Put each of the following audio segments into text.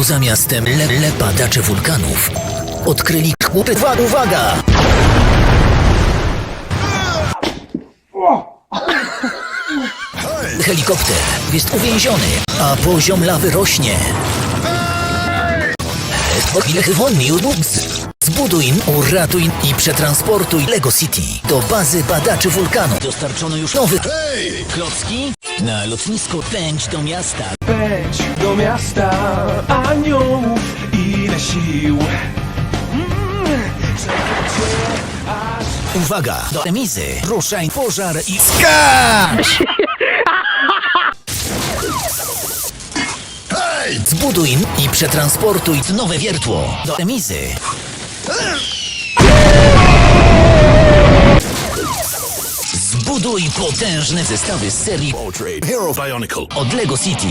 Poza miastem le, badacze wulkanów odkryli chłopy. Uwaga, uwaga! Helikopter jest uwięziony, a poziom lawy rośnie. Wolniej Zbuduj, uratuj i przetransportuj Lego City do bazy badaczy wulkanu. Dostarczono już nowy... Hej! Klocki? Na lotnisko pędź do miasta. Pędź do miasta aniołów ile sił mm, aż Uwaga! Do emizy! Ruszaj pożar i skacz! Hej! Zbuduj i przetransportuj nowe wiertło do emizy. Zbuduj potężne zestawy z serii Trade Hero Bionicle. od Lego City.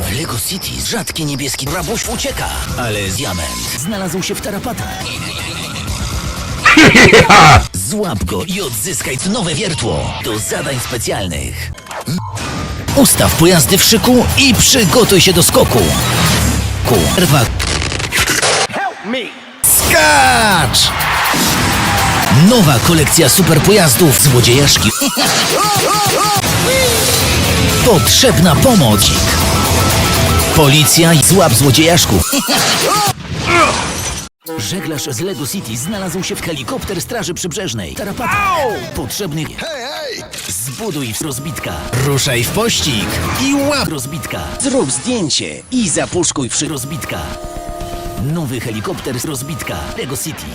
W Lego City rzadki niebieski rabuś ucieka, ale diament znalazł się w tarapatach. Złap go i odzyskaj nowe wiertło do zadań specjalnych. Ustaw pojazdy w szyku i przygotuj się do skoku. Ku, dwa. Skacz! Nowa kolekcja superpojazdów złodziejaszki. Potrzebna pomoc. Policja i złap złodziejaszków. Żeglarz z Lego City znalazł się w helikopter Straży Przybrzeżnej. Tarapata. Potrzebny... Zbuduj w rozbitka. Ruszaj w pościg i łap rozbitka. Zrób zdjęcie i zapuszkuj w rozbitka. Nowy helikopter z rozbitka Lego City.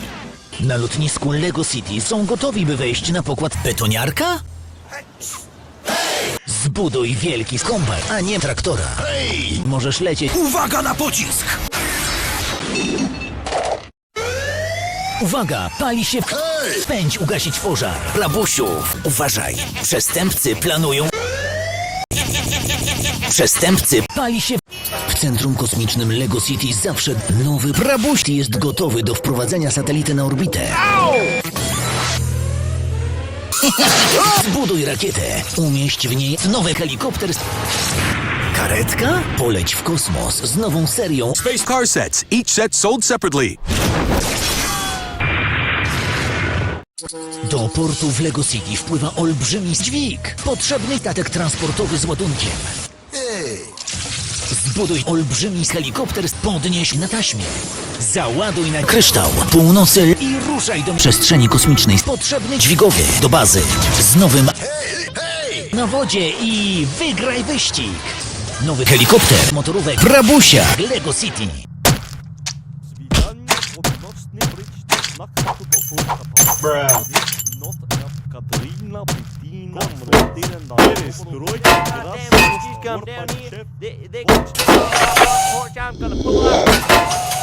Na lotnisku Lego City są gotowi, by wejść na pokład betoniarka? Zbuduj wielki skąpar, a nie traktora. Hej! Możesz lecieć. Uwaga na pocisk! Uwaga, pali się w... Hej! Pędź ugasić pożar. Rabusiów, uważaj. Przestępcy planują... Przestępcy pali się... W centrum kosmicznym Lego City zawsze nowy Rabuś jest gotowy do wprowadzenia satelity na orbitę. Zbuduj rakietę. Umieść w niej nowy helikopter. Karetka? Poleć w kosmos z nową serią Space car sets, each set sold separately. Do portu w Lego City wpływa olbrzymi dźwig. Potrzebny statek transportowy z ładunkiem. Zbuduj olbrzymi helikopter, podnieś na taśmie. Załaduj na kryształ północy i ruszaj do przestrzeni kosmicznej. Potrzebny dźwigowy do bazy z nowym na wodzie i wygraj wyścig. Nowy helikopter motorówek Rabusia Lego City. full. Not enough Katrina Putina Mrötinen da Perestroika Rasmus Orpan Chef They, they, they, they, they, they, they, they, they, they,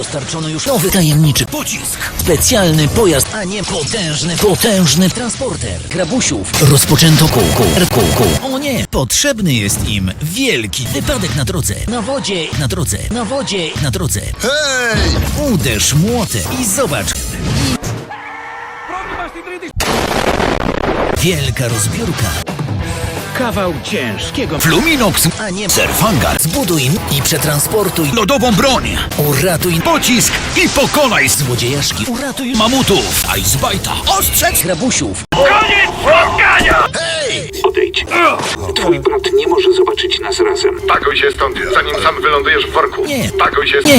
Dostarczono już nowy tajemniczy pocisk. Specjalny pojazd, a nie potężny, potężny transporter. Grabusiów rozpoczęto kółku. Kółku. O nie, potrzebny jest im wielki wypadek na drodze. Na wodzie, na drodze, na wodzie, na drodze. Hej! Uderz młotem i zobacz. Wielka rozbiórka. Kawał ciężkiego Fluminox, a nie Serfangar. Zbuduj i przetransportuj lodową broń, Uratuj pocisk i pokonaj złodziejaszki. Uratuj mamutów, Icebite'a, ostrzec grabusiów. Hej! Odejdź. Twój brat nie może zobaczyć nas razem. Pakuj się stąd, zanim sam wylądujesz w worku. Nie. Pakuj się Nie.